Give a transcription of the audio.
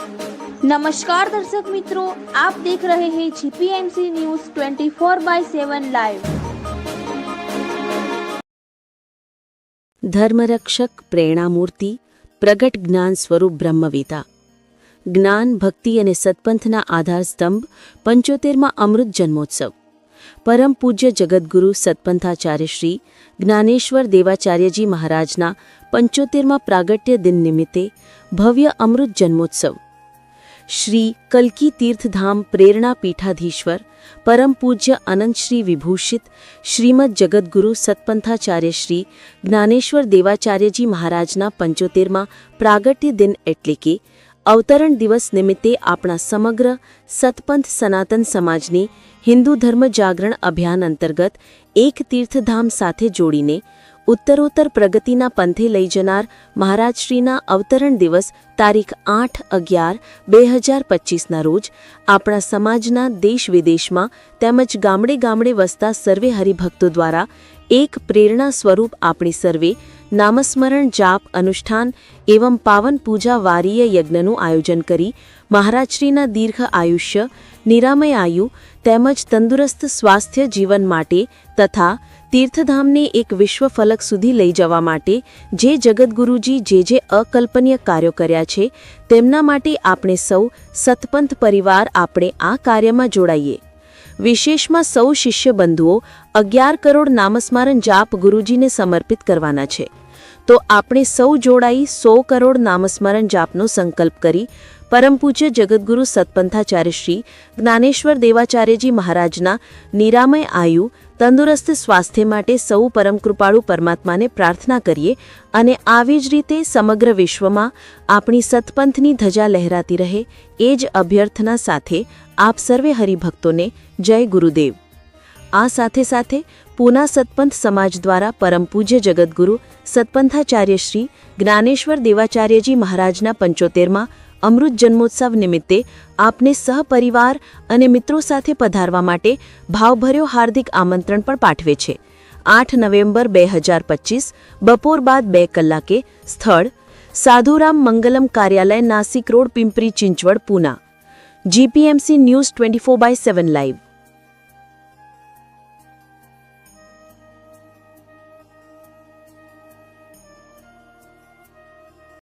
નમસ્કાર દર્શક મિત્રો, આપ દેખ રહે હે જીપીએમસી ન્યૂઝ 24 બાય 7 લાઈવ ધર્મરક્ષક, પ્રેરણામૂર્તિ, પ્રગટ જ્ઞાન સ્વરૂપ બ્રહ્મવેતા. જ્ઞાન, ભક્તિ અને સત્પંથના આધારસ્તંભ પંચોતેરમાં અમૃત જન્મોત્સવ. પરમ પૂજ્ય જગદગુરુ સત્પંથાચાર્ય શ્રી જ્ઞાનેશ્વર દેવાચાર્યજી મહારાજના પંચોતેરમાં પ્રાગટ્ય દિન નિમિત્તે ભવ્ય અમૃત જન્મોત્સવ. શ્રી કલ્કી તીર્થધામ પ્રેરણા પીઠાધીશ્વર, પરમ પૂજ્ય અનંત શ્રી વિભૂષિત, શ્રીમદ જગદગુરુ સત્પંથાચાર્ય શ્રી જ્ઞાનેશ્વર દેવાચાર્યજી મહારાજના પંચોતેરમાં પ્રાગટ્ય દિન એટલે કે અવતરણ દિવસ નિમિત્તે આપણા સમગ્ર સતપંથ સનાતન સમાજની હિન્દુ ધર્મ જાગરણ અભિયાન અંતર્ગત એક તીર્થધામ સાથે જોડીને ઉત્તરોત્તર પ્રગતિના પંથે લઈ જનાર મહારાજશ્રીના અવતરણ દિવસ તારીખ આઠ અગિયાર બે હજાર પચીસના રોજ આપણા સમાજના દેશ વિદેશમાં તેમજ ગામડે ગામડે વસતા સર્વે હરિભક્તો દ્વારા એક પ્રેરણા સ્વરૂપ આપણી સર્વે, નામસ્મરણ, જાપ, અનુષ્ઠાન એવં પાવન પૂજા વારીય યજ્ઞનું આયોજન કરી મહારાજશ્રીના દીર્ઘ આયુષ્ય, નિરામય આયુ તેમજ તંદુરસ્ત સ્વાસ્થ્ય જીવન માટે તથા તીર્થધામને એક વિશ્વ ફલક સુધી લઈ જવા માટે જે જગદગુરુજી જે જે અકલ્પનીય કાર્યો કર્યા છે, તેમના માટે આપણે સૌ સતપંથ પરિવાર આપણે આ કાર્યમાં જોડાઈએ. વિશેષમાં સૌ શિષ્ય બંધુઓ અગિયાર કરોડ નામસ્મરણ જાપ ગુરુજીને સમર્પિત કરવાના છે. તો આપણે સૌ જોડાઈ સો કરોડ નામસ્મરણ જાપનો સંકલ્પ કરી પરમ પૂજ્ય જગદગુરુ સત્પંથાચાર્ય શ્રી જ્ઞાનેશ્વર દેવાચાર્યજી મહારાજના નિરામય આયુ તંદુરસ્ત સ્વાસ્થ્ય માટે સૌ પરમકૃપાળુ પરમાત્માને પ્રાર્થના કરીએ અને આવી જ રીતે સમગ્ર વિશ્વમાં આપણી સતપંથની ધજા લહેરાતી રહે એ જ અભ્યર્થના સાથે આપ સર્વે હરિભક્તોને જય ગુરુદેવ. આ સાથે સાથે પૂના સતપંથ સમાજ દ્વારા પરમ પૂજ્ય જગદગુરુ સતપંથાચાર્ય શ્રી જ્ઞાનેશ્વર દેવાચાર્યજી મહારાજના પંચોતેરમાં અમૃત જન્મોત્સવ નિમિત્તે આપને સહપરિવાર અને મિત્રો સાથે પધારવા માટે ભાવભર્યો હાર્દિક આમંત્રણ પણ પાઠવે છે. આઠ નવેમ્બર બે હજાર પચીસ, બપોર બાદ બે કલાકે સ્થળ, સાધુરામ મંગલમ કાર્યાલય, Nashik road, Pimpri, Chinchwad, Poona. GPMC news twenty four by seven live.